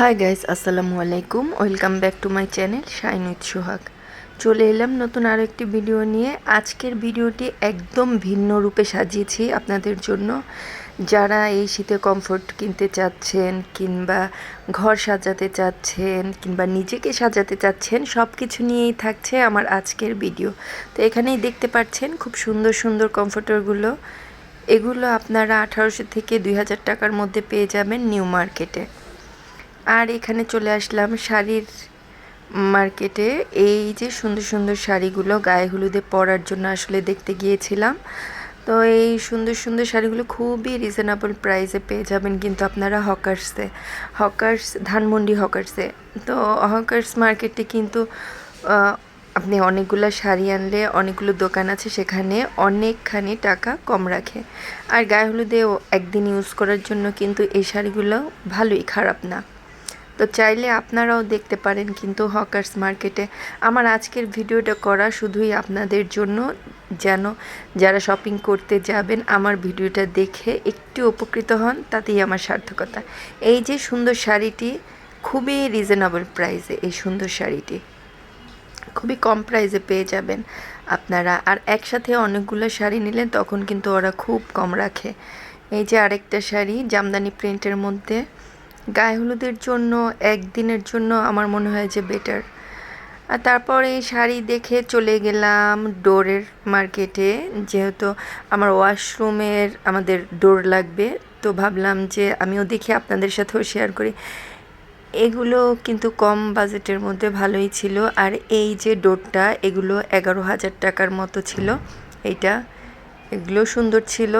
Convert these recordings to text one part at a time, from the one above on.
High guys আসসালামু আলাইকুম welcome back to my channel shine with Sohag চলে এলাম নতুন আরও একটি ভিডিও নিয়ে। আজকের ভিডিওটি একদম ভিন্ন রূপে সাজিয়েছি আপনাদের জন্য। যারা এই শীতে কমফোর্ট কিনতে চাচ্ছেন, কিংবা ঘর সাজাতে চাচ্ছেন, কিংবা নিজেকে সাজাতে চাচ্ছেন সব কিছু নিয়েই থাকছে আমার আজকের ভিডিও তো এখানেই দেখতে পাচ্ছেন খুব সুন্দর সুন্দর কমফোর্টারগুলো এগুলো আপনারা আঠারোশো থেকে দুই হাজার টাকার মধ্যে পেয়ে যাবেন নিউ মার্কেটে। আর এখানে চলে আসলাম শাড়ির মার্কেটে। এই যে সুন্দর সুন্দর শাড়িগুলো গায়ে হলুদে পরার জন্য আসলে দেখতে গিয়েছিলাম। তো এই সুন্দর সুন্দর শাড়িগুলো খুবই রিজনেবল প্রাইসে পেয়ে যাবেন কিন্তু আপনারা হকার্সে হকার্স ধানমন্ডি হকার্সে তো হকার্স মার্কেটে কিন্তু আপনি অনেকগুলো শাড়ি আনলে, অনেকগুলো দোকান আছে, সেখানে অনেকখানি টাকা কম রাখে। আর গায়ে হলুদে একদিন ইউজ করার জন্য কিন্তু এই শাড়িগুলো ভালোই খারাপ না। তো চাইলে আপনারাও দেখতে পারেন কিন্তু হকার্স মার্কেটে। আমার আজকের ভিডিওটা করা শুধুই আপনাদের জন্য, যেন যারা শপিং করতে যাবেন আমার ভিডিওটা দেখে একটু উপকৃত হন, তাতেই আমার সার্থকতা। এই যে সুন্দর শাড়িটি, খুবই রিজনেবল প্রাইসে এই সুন্দর শাড়িটি। খুবই কম প্রাইসে পেয়ে যাবেন আপনারা। আর একসাথে অনেকগুলো শাড়ি নিলে তখন কিন্তু ওরা খুব কম রাখে। এই যে আরেকটা শাড়ি, জামদানি প্রিন্টের মধ্যে। গায়ে হলুদের জন্য, একদিনের জন্য আমার মনে হয় যে বেটার আর তারপরে শাড়ি দেখে চলে গেলাম ডোরের মার্কেটে, যেহেতু আমার ওয়াশরুমের আমাদের ডোর লাগবে, তো ভাবলাম যে আমিও দেখি আপনাদের সাথেও শেয়ার করি। এগুলো কিন্তু কম বাজেটের মধ্যে ভালোই ছিল, আর এই যে ডোরটা, এগুলো এগারো হাজার টাকার মতো ছিল। এইটা, এগুলো সুন্দর ছিল।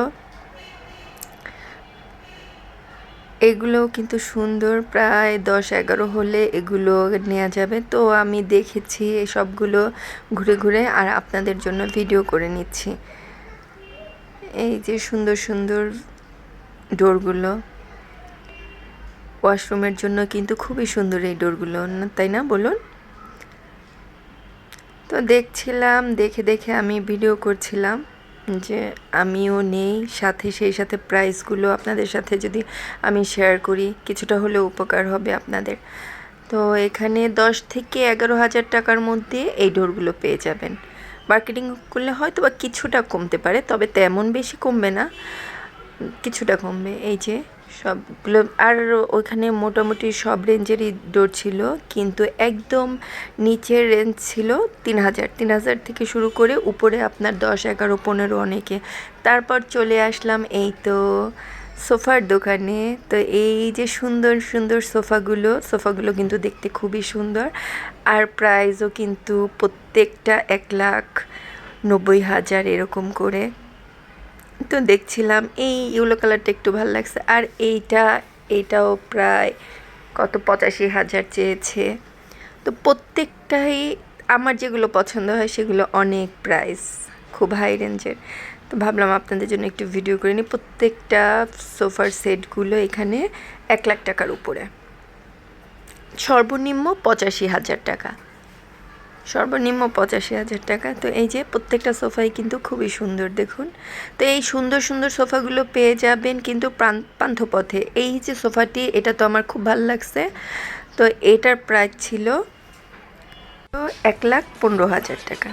এগুলো কিন্তু সুন্দর, প্রায় দশ এগারো হলে এগুলো নেওয়া যাবে। তো আমি দেখেছি সবগুলো ঘুরে ঘুরে আর আপনাদের জন্য ভিডিও করে নিচ্ছি। এই যে সুন্দর সুন্দর ডোরগুলো। ওয়াশরুমের জন্য কিন্তু খুবই সুন্দর এই ডোরগুলো তাই না? বলুন। তো দেখছিলাম, দেখে দেখে আমি ভিডিও করছিলাম। যে আমিও নেই, সাথে সেই সাথে প্রাইসগুলো আপনাদের সাথে যদি আমি শেয়ার করি, কিছুটা হলেও উপকার হবে আপনাদের। তো এখানে দশ থেকে এগারো হাজার টাকার মধ্যে এই ডোরগুলো পেয়ে যাবেন। মার্কেটিং করলে হয়তো বা কিছুটা কমতে পারে, তবে তেমন বেশি কমবে না। কিছুটা কমবে, এই যে সবগুলো, আর ওইখানে মোটামুটি সব রেঞ্জেরই ডোর ছিল, কিন্তু একদম নিচের রেঞ্জ ছিল তিন হাজার। তিন হাজার থেকে শুরু করে উপরে আপনার দশ, এগারো, পনেরো অনেকে। তারপর চলে আসলাম এই তো সোফার দোকানে। তো এই যে সুন্দর সুন্দর সোফাগুলো সোফাগুলো কিন্তু দেখতে খুবই সুন্দর। আর প্রাইসও কিন্তু প্রত্যেকটা এক লাখ নব্বই হাজার এরকম করে। তো দেখছিলাম এই ইউলো কালারটা একটু ভালো লাগছে। আর এইটা এইটাও প্রায় কত, পঁচাশি হাজার চেয়েছে। তো প্রত্যেকটাই আমার যেগুলো পছন্দ হয় সেগুলো অনেক প্রাইস খুব হাই রেঞ্জের তো ভাবলাম আপনাদের জন্য একটু ভিডিও করে নিই। প্রত্যেকটা সোফার সেটগুলো এখানে এক লাখ টাকার উপরে। সর্বনিম্ন পঁচাশি হাজার টাকা। সর্বনিম্ন পঁচাশি হাজার টাকা। তো এই যে প্রত্যেকটা সোফাই কিন্তু খুবই সুন্দর, দেখুন। তো এই সুন্দর সুন্দর সোফাগুলো পেয়ে যাবেন কিন্তু পান্থপথে। এই যে সোফাটি, এটা তো আমার খুব ভালো লাগছে। তো এটার প্রাইস ছিল এক লাখ পনেরো হাজার টাকা।